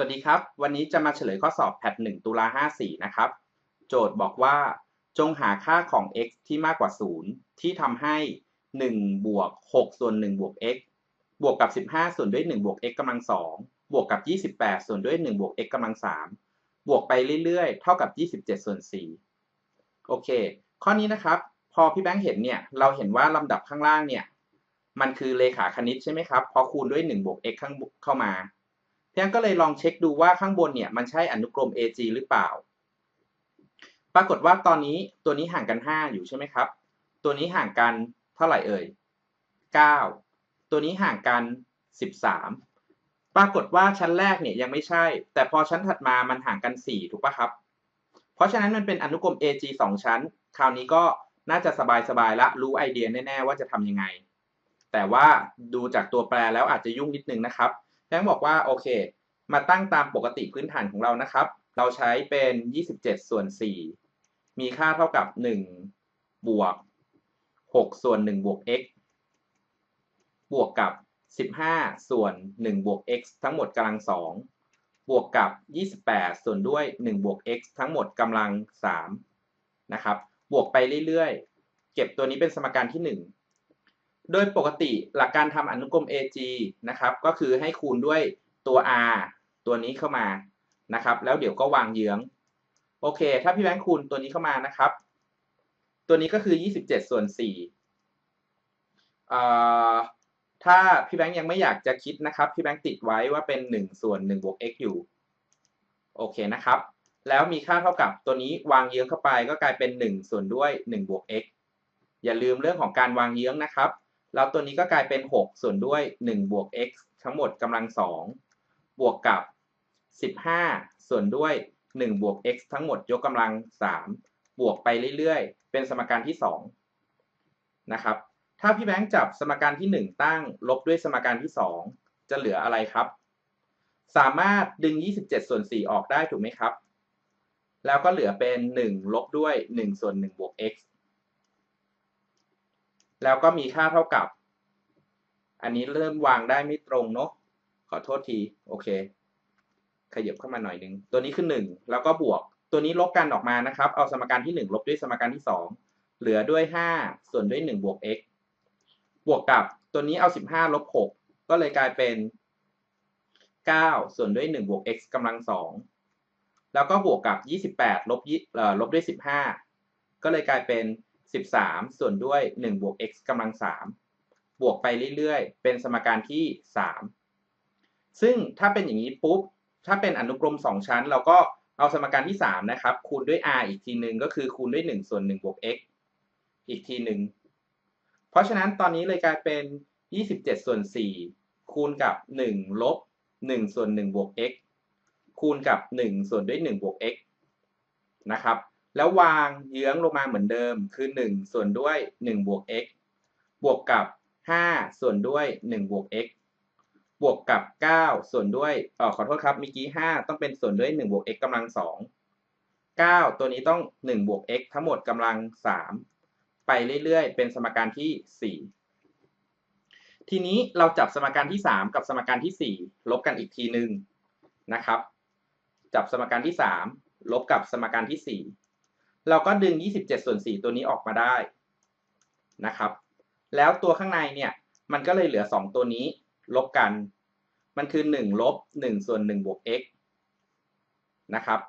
วัสดีครับ วันนี้จะมาเฉลยข้อสอบแพท1ตุลา54 นะครับ โจทย์บอกว่า จงหาค่าของ x ที่มากกว่า 0 ที่ทำให้ 1 บวก 6 ส่วน 1 บวก x บวกกับ 15 ส่วนด้วย 1 บวก x กำลัง 2 บวกกับ 28 ส่วนด้วย 1 บวก x กำลัง 3 บวกไปเรื่อยๆ เท่ากับ 27 ส่วน 4 โอเค ข้อนี้นะครับ พอพี่แบงค์เห็นเนี่ย เราเห็นว่าลำดับข้างล่างเนี่ย มันคือเลขาคณิตใช่ไหมครับ พอคูณด้วย 1 บวก x ข้างเข้ามา ยงก็เลยลองเช็คดูว่าข้างบนเนี่ยมันใช่อนุกรม AG หรือเปล่า ปรากฏว่าตอนนี้ตัวนี้ห่างกัน 5 อยู่ใช่ไหมครับ ตัวนี้ห่างกันเท่าไหร่เอ่ย 9 ตัวนี้ห่างกัน 13 ปรากฏว่าชั้นแรกเนี่ยยังไม่ใช่ แต่พอชั้นถัดมามันห่างกัน 4 ถูกปะครับ เพราะฉะนั้นมันเป็นอนุกรม AG 2 ชั้น คราวนี้ก็น่าจะสบายๆละรู้ไอเดียแน่ ๆ ว่าจะทำยังไง แต่ว่าดูจากตัวแปรแล้วอาจจะยุ่งนิดนึงนะครับ แบงค์บอกว่าโอเค มาตั้งตามปกติพื้นฐานของเรานะครับ เราใช้เป็น 27 ส่วน 4 มีค่าเท่ากับ 1 บวก 6 ส่วน 1 บวก x บวกกับ 15 ส่วน 1 บวก x ทั้งหมดกำลัง 2 บวกกับ 28 ส่วนด้วย 1 บวก x ทั้งหมดกำลัง 3 นะครับ บวกไปเรื่อยๆ เก็บตัวนี้เป็นสมการที่ 1 โดยปกติหลักการทำอนุกรม AG นะครับก็คือให้คูณด้วยตัว r ตัวนี้เข้ามานะครับ แล้วเดี๋ยวก็วางเยื้อง โอเค ถ้าพี่แบงค์คูณตัวนี้เข้ามานะครับ ตัวนี้ก็คือ 27 ส่วน4ถ้าพี่แบงค์ยังไม่อยากจะคิดนะครับ พี่แบงค์ติดไว้ว่าเป็น 1 ส่วน1บวก x อยู่ โอเคนะครับ แล้วมีค่าเท่ากับตัวนี้วางเยื้องเข้าไปก็กลายเป็น 1 ส่วนด้วย1บวก x อย่าลืมเรื่องของการวางเยื้องนะครับ แล้วตัวนี้ก็กลายเป็น 6 ส่วนด้วย 1 บวก x ทั้งหมดกำลัง 2 บวกกับ 15 ส่วนด้วย 1 บวก x ทั้งหมดยกกำลัง 3 บวกไปเรื่อยๆ เป็นสมการที่ 2 นะครับ ถ้าพี่แบงค์จับสมการที่ 1 ตั้ง ลบด้วยสมการที่ 2 จะเหลืออะไรครับ สามารถดึง 27 ส่วน 4 ออกได้ถูกไหมครับ แล้วก็เหลือเป็น 1 ลบด้วย 1 ส่วน 1 บวก x แล้วก็มีค่าเท่ากับ อันนี้เริ่มวางได้ไม่ตรงเนาะขอโทษที โอเค ขยับเข้ามาหน่อยนึง ตัวนี้คือ 1 แล้วก็บวก ตัวนี้ลบกันออกมานะครับ เอาสมการที่ 1 ลบด้วยสมการที่ 2 เหลือด้วย 5 ส่วนด้วย 1 บวก x บวกกับตัวนี้เอา 15 ลบ 6 ก็เลยกลายเป็น 9 ส่วนด้วย 1 บวก x กำลัง 2 แล้วก็บวกกับ 28 ลบเอ่ลบด้วย 15 ก็เลยกลายเป็น 13 ส่วนด้วย1บวก x กำลัง 3 บวกไปเรื่อยๆ เป็นสมการที่ 3 ซึ่งถ้าเป็นอย่างนี้ปุ๊บ ถ้าเป็นอนุกรม 2 ชั้น เราก็เอาสมการที่ 3 นะครับ คูณด้วย r อีกทีหนึ่งก็คือคูณด้วย 1 ส่วน1บวก x อีกทีหนึ่ง เพราะฉะนั้นตอนนี้เลยกลายเป็น 27 ส่วน 4 คูณกับ 1 ลบ 1 ส่วน1บวก x คูณกับ 1 ส่วนด้วย1บวก x นะครับ แล้ววางเยื้องลงมาเหมือนเดิมคือ 1 ส่วนด้วย 1 บวก x บวกกับ 5 ส่วนด้วย 1 บวก x บวกกับ 9 ส่วนด้วยเออขอโทษครับเมื่อกี้ 5 ต้องเป็นส่วนด้วย 1 บวก x กำลัง 2 9 ตัวนี้ต้อง 1 บวก x ทั้งหมดกำลัง 3 ไปเรื่อยๆ เป็นสมการที่ 4 ทีนี้เราจับสมการที่ 3 กับสมการที่ 4 ลบกันอีกทีหนึ่งนะครับ จับสมการที่ 3 ลบกับสมการที่ 4 เราก็ดึง 27 ส่วน 4 ตัวนี้ออกมาได้นะครับ แล้วตัวข้างในเนี่ย มันก็เลยเหลือ 2 ตัวนี้ลบกัน มันคือ 1 ลบ 1 ส่วน 1 บวก x นะครับ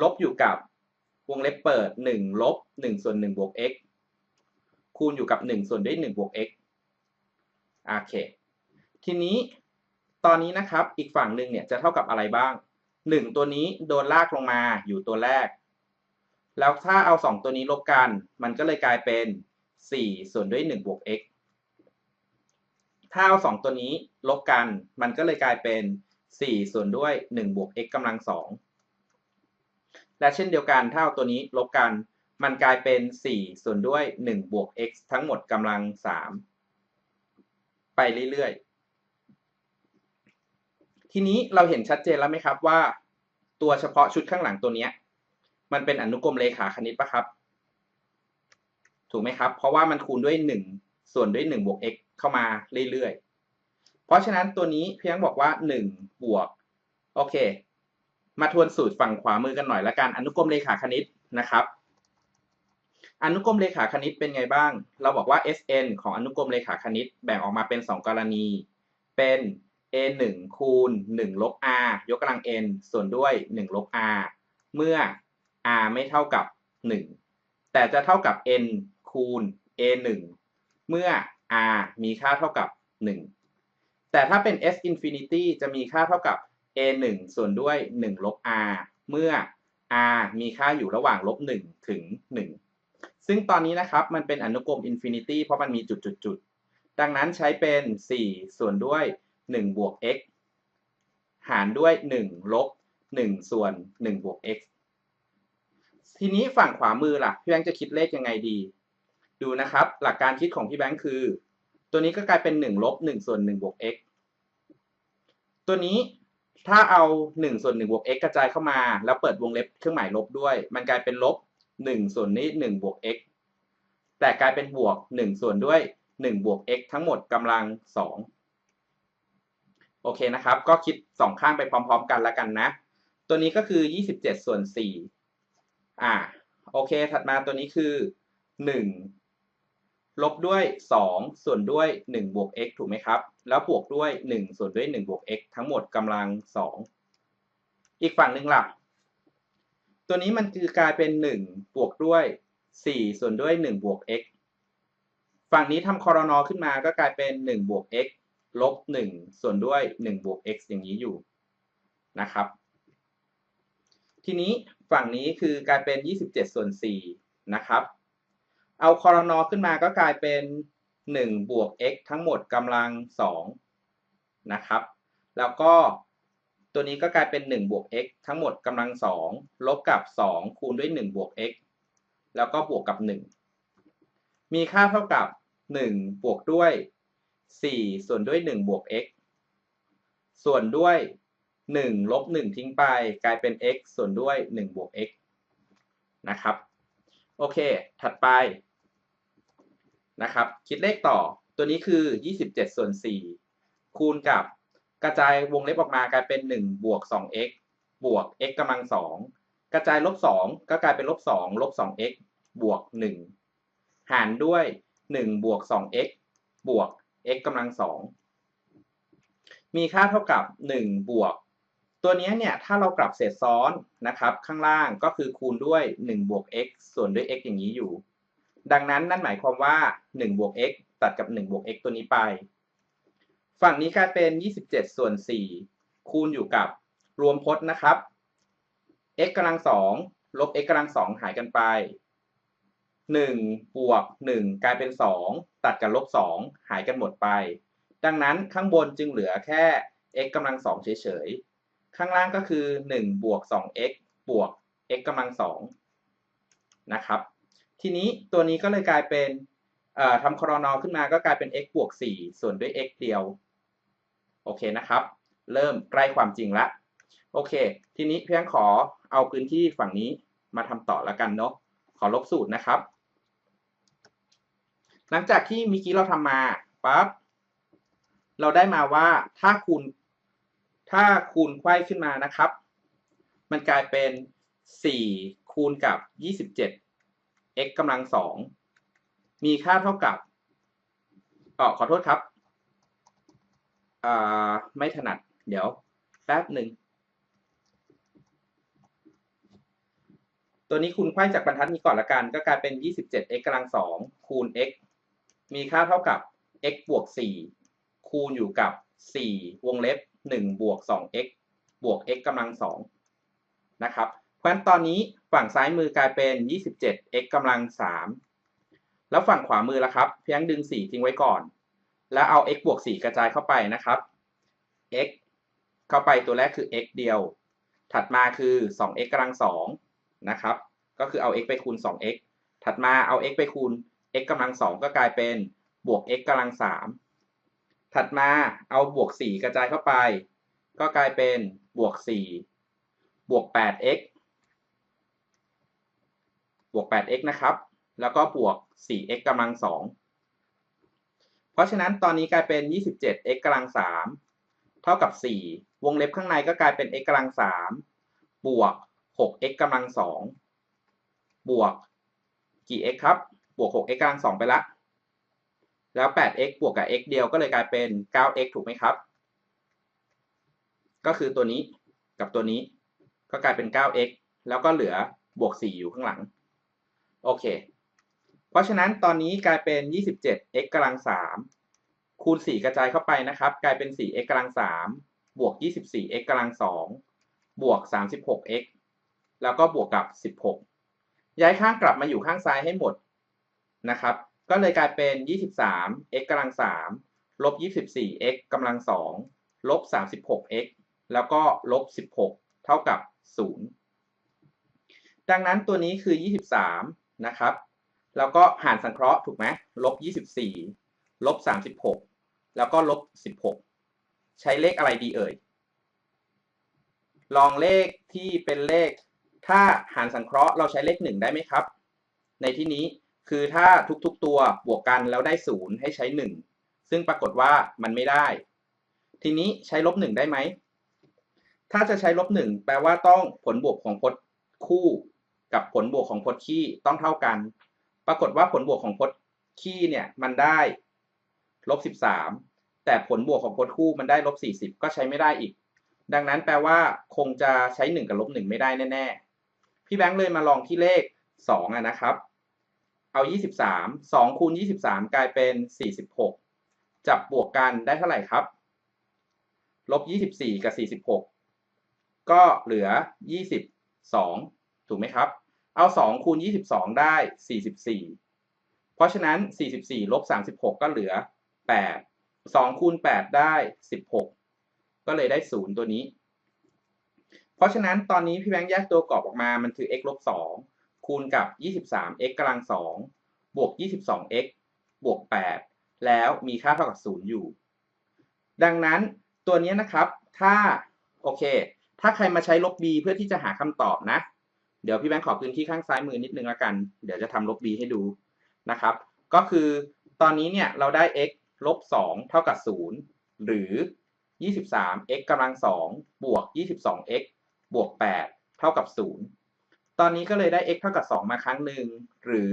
ลบอยู่กับวงเล็บเปิด 1 ลบ 1 ส่วน 1 บวก x คูณอยู่กับ 1 ส่วนด้วย 1 บวก x โอเค ทีนี้ตอนนี้นะครับ อีกฝั่งหนึ่งเนี่ยจะเท่ากับอะไรบ้าง 1 ตัวนี้โดนลากลงมาอยู่ตัวแรก แล้วถ้าเอา 2 ตัวนี้ลบกัน มันก็เลยกลายเป็น 4 ส่วนด้วย 1 บวก x ถ้าเอา 2 ตัวนี้ลบกัน มันก็เลยกลายเป็น 4 ส่วนด้วย 1 บวก x กำลัง 2 และเช่นเดียวกัน ถ้าเอาตัวนี้ลบกัน มันกลายเป็น 4 ส่วนด้วย 1 บวก x ทั้งหมดกำลัง 3 ไปเรื่อยๆ ทีนี้เราเห็นชัดเจนแล้วไหมครับว่า ตัวเฉพาะชุดข้างหลังตัวนี้ มันเป็นอนุกรมเลขาคณิตปะครับ ถูกไหมครับ เพราะว่ามันคูณด้วย 1 ส่วนด้วย1บวก x เข้ามาเรื่อยๆ เพราะฉะนั้นตัวนี้เพียงบอกว่า1บวกโอเค มาทวนสูตรฝั่งขวามือกันหน่อยละกันอนุกรมเลขาคณิตนะครับ อนุกรมเลขาคณิตเป็นไงบ้าง เราบอกว่า Sn ของอนุกรมเลขาคณิตแบ่งออกมาเป็น 2 กรณี เป็น a 1คูณ1ลบ r ยกกำลัง n ส่วนด้วย1ลบ r เมื่อ r ไม่เท่ากับ 1 แต่จะเท่ากับ n คูณ a 1เมื่อ r มีค่าเท่ากับ 1 แต่ถ้าเป็น s infinity จะมีค่าเท่ากับ a 1ส่วนด้วย 1 ลบ r เมื่อ r มีค่าอยู่ระหว่างลบ 1 ถึง 1 ซึ่งตอนนี้นะครับมันเป็นอนุกรม infinity เพราะมันมีจุดๆๆดังนั้นใช้เป็น 4 ส่วนด้วย 1 บวก x หารด้วย 1 ลบ 1 ส่วน 1 บวก x ทีนี้ฝั่งขวามือล่ะ พี่แบงค์จะคิดเลขยังไงดี ดูนะครับ หลักการคิดของพี่แบงค์คือ ตัวนี้ก็กลายเป็น1ลบ1ส่วน1บวก x ตัวนี้ถ้าเอา1ส่วน1บวก x กระจายเข้ามา แล้วเปิดวงเล็บเครื่องหมายลบด้วย มันกลายเป็นลบ1ส่วนนี้1บวก x แต่กลายเป็นบวก 1 ส่วนด้วย 1 บวก x ทั้งหมดกำลัง 2 โอเคนะครับ ก็คิด 2 ข้างไปพร้อม ๆ กันแล้วกันนะ ตัวนี้ก็คือ 27 ส่วน 4 อ่าโอเค ถัดมาตัวนี้คือ 1 ลบด้วย 2 ส่วนด้วย 1 บวก x ถูกไหมครับ แล้วบวกด้วย 1 ส่วนด้วย 1 บวก x ทั้งหมดกำลัง 2 อีกฝั่งหนึ่งหล่ะตัวนี้มันคือกลายเป็น 1 บวกด้วย 4 ส่วนด้วย 1 บวก x ฝั่งนี้ทำคอรนอขึ้นมาก็กลายเป็น 1 บวก x ลบ 1 ส่วนด้วย 1 บวก x อย่างนี้อยู่นะครับ ทีนี้ ฝั่งนี้คือกลายเป็น 27 ส่วน 4 นะครับ เอาคอรนอขึ้นมาก็กลายเป็น 1 บวก x ทั้งหมดกำลัง 2 นะครับ แล้วก็ตัวนี้ก็กลายเป็น 1 บวก x ทั้งหมดกำลัง 2 ลบกับ 2 คูณด้วย 1 บวก x แล้วก็บวกกับ 1 มีค่าเท่ากับ 1 บวกด้วย 4 ส่วนด้วย 1 บวก x ส่วนด้วย 1ลบ1ทิ้งไป กลายเป็น x ส่วนด้วย1บวก x นะครับ โอเค ถัดไปนะครับ คิดเลขต่อ ตัวนี้คือ 27 ส่วน 4 คูณกับกระจายวงเล็บออกมากลายเป็น 1 บวก 2x บวก x กำลัง 2 กระจายลบ 2 ก็กลายเป็นลบ 2 ลบ 2x บวก 1 หารด้วย 1 บวก 2x บวก x กำลัง 2 มีค่าเท่ากับ 1 บวก ตัวนี้เนี่ยถ้าเรากลับเศษซ้อนนะครับข้างล่างก็คือคูณด้วย1บวก x ส่วนด้วย x อย่างนี้อยู่ ดังนั้นนั่นหมายความว่า1บวก x ตัดกับ1บวก x ตัวนี้ไป ฝั่งนี้กลายเป็น 27 ส่วน 4 คูณอยู่กับรวมพจน์นะครับ x กำลัง2ลบ x กำลัง2หายกันไป 1 บวก 1 กลายเป็น 2 ตัดกับลบ 2 หายกันหมดไป ดังนั้นข้างบนจึงเหลือแค่ x กำลัง2เฉยๆ ข้างล่างก็คือ 1 บวก 2x บวก x กำลัง2นะครับ ทีนี้ตัวนี้ก็เลยกลายเป็นทำครอนอขึ้นมาก็กลายเป็น x บวก 4 ส่วนด้วย x เดียว โอเคนะครับ เริ่มใกล้ความจริงละ โอเค ทีนี้เพียงขอเอาพื้นที่ฝั่งนี้มาทำต่อล้วกันเนาะ ขอลบสูตรนะครับ หลังจากที่เมื่อกี้เราทำมาปั๊บเราได้มาว่าถ้าคูณ ถ้าคูณไขว้ขึ้นมานะครับ มันกลายเป็น 4 คูณกับ 27 x กำลัง 2 มีค่าเท่ากับออขอโทษครับอ่าไม่ถนัด เดี๋ยว แป๊บหนึ่ง ตัวนี้คูณไขว้จากบรรทัดนี้ก่อนละกัน ก็กลายเป็น 27x กำลัง 2 คูณ x มีค่าเท่ากับ x บวก 4 คูณอยู่กับ 4 วงเล็บ 1บวก 2x บวก x กำลัง2นะครับเพราะฉะนั้นตอนนี้ฝั่งซ้ายมือกลายเป็น 27x กำลัง 3 แล้วฝั่งขวามือละครับ เพียงดึง 4 ทิ้งไว้ก่อน แล้วเอา x บวก 4 กระจายเข้าไปนะครับ x เข้าไปตัวแรกคือ x เดียว ถัดมาคือ 2x กำลัง2นะครับ ก็คือเอา x ไปคูณ 2x ถัดมาเอา x ไปคูณ x กำลัง2ก็กลายเป็นบวก x กำลัง3 ถัดมาเอาบวก 4 กระจายเข้าไป ก็กลายเป็นบวก 4 บวก 8x บวก 8x นะครับ แล้วก็บวก 4x กำลัง 2 เพราะฉะนั้นตอนนี้กลายเป็น 27x กำลัง 3 เท่ากับ 4 วงเล็บข้างในก็กลายเป็น x กำลัง 3 บวก 6x กำลังสองบวกกี่ x ครับ บวก 6x กำลังสองไปละ แล้ว 8x บวกกับ x เดียวก็เลยกลายเป็น 9x ถูกไหมครับ ก็คือตัวนี้กับตัวนี้ก็กลายเป็น 9x แล้วก็เหลือบวก 4 อยู่ข้างหลัง โอเค เพราะฉะนั้นตอนนี้กลายเป็น 27x กำลัง 3 คูณ 4 กระจายเข้าไปนะครับ กลายเป็น 4x กำลัง 3 บวก 24x กำลัง 2 บวก 36x แล้วก็บวกกับ 16 ย้ายข้างกลับมาอยู่ข้างซ้ายให้หมดนะครับ ก็เลยกลายเป็น 23x กำลัง3ลบ 24x กำลัง2ลบ 36x แล้วก็ลบ 16 เท่ากับ 0 ดังนั้นตัวนี้คือ 23 นะครับ แล้วก็หารสังเคราะห์ถูกไหมลบ 24 ลบ 36 แล้วก็ลบ 16 ใช้เลขอะไรดีเอ่ย ลองเลขที่เป็นเลข ถ้าหารสังเคราะห์เราใช้เลข 1 ได้ไหมครับ ในที่นี้ คือถ้าทุกๆตัวบวกกันแล้วได้ 0 ให้ใช้ 1 ซึ่งปรากฏว่ามันไม่ได้ ทีนี้ใช้ลบ 1 ได้ไหม ถ้าจะใช้ลบ 1 แปลว่าต้องผลบวกของพจน์คู่กับผลบวกของพจน์คี่ต้องเท่ากัน ปรากฏว่าผลบวกของพจน์คี่เนี่ยมันได้ลบ 13 แต่ผลบวกของพจน์คู่มันได้ลบ 40 ก็ใช้ไม่ได้อีก ดังนั้นแปลว่าคงจะใช้ 1 กับลบ 1 ไม่ได้แน่ๆ พี่แบงค์เลยมาลองที่เลข 2อะนะครับ เอา 23 2คูณ23 กลายเป็น 46 จับบวกกันได้เท่าไหร่ครับ ลบ 24 กับ 46 ก็เหลือ 22 ถูกไหมครับ เอา 2 คูณ 22 ได้ 44 เพราะฉะนั้น 44 ลบ 36 ก็เหลือ 8 2 คูณ 8 ได้ 16 ก็เลยได้ 0 ตัวนี้ เพราะฉะนั้นตอนนี้พี่แบงค์แยกตัวกรอบออกมา มันคือ x ลบ 2 คูณกับ 23x กำลัง2บวก 22x บวก 8 แล้วมีค่าเท่ากับ 0 อยู่ ดังนั้นตัวนี้นะครับ ถ้า โอเค ถ้าใครมาใช้ลบ b เพื่อที่จะหาคำตอบนะ เดี๋ยวพี่แบงค์ขอพื้นที่ข้างซ้ายมือนิดนึงละกัน เดี๋ยวจะทำลบ b ให้ดูนะครับ ก็คือตอนนี้เนี่ยเราได้ x ลบ 2 เท่ากับ 0 หรือ 23x กำลัง2บวก 22x บวก 8 เท่ากับ 0 ตอนนี้ก็เลยได้ x เท่ากับ 2 มาครั้งหนึ่ง หรือ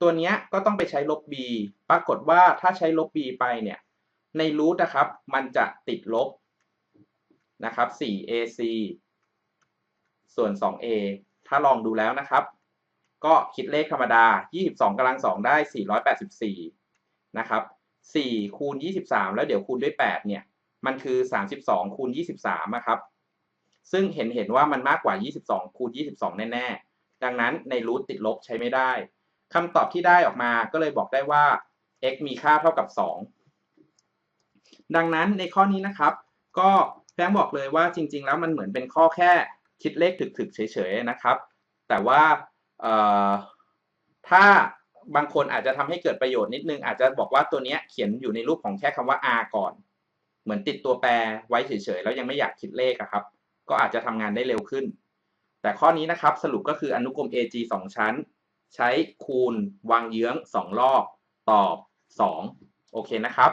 ตัวเนี้ยก็ต้องไปใช้ลบ b ปรากฏว่าถ้าใช้ลบ b ไปเนี่ย ในรูทนะครับ มันจะติดลบนะครับ 4ac ส่วน 2a ถ้าลองดูแล้วนะครับ ก็คิดเลขธรรมดา 22กำลัง 2 ได้ 484 นะครับ 4 คูณ 23 แล้วเดี๋ยวคูณด้วย 8 เนี่ย มันคือ 32 คูณ 23นะครับ ซึ่งเห็นเห็นว่ามันมากกว่า 22 คูณ 22 แน่ ๆ ดังนั้นในรูทติดลบใช้ไม่ได้คำตอบที่ได้ออกมาก็เลยบอกได้ว่า x มีค่าเท่ากับ 2 ดังนั้นในข้อนี้นะครับ ก็แพงบอกเลยว่าจริง ๆ แล้วมันเหมือนเป็นข้อแค่คิดเลขถึกๆ เฉยๆนะครับ แต่ว่าถ้าบางคนอาจจะทำให้เกิดประโยชน์นิดนึง อาจจะบอกว่าตัวนี้เขียนอยู่ในรูปของแค่คำว่า r ก่อน เหมือนติดตัวแปรไว้เฉยๆ แล้วยังไม่อยากคิดเลขครับ ก็อาจจะทำงานได้เร็วขึ้น แต่ข้อนี้นะครับสรุปก็คืออนุกรม AG 2 ชั้น ใช้คูณวางเยื้อง 2 รอบ ตอบ 2 โอเคนะครับ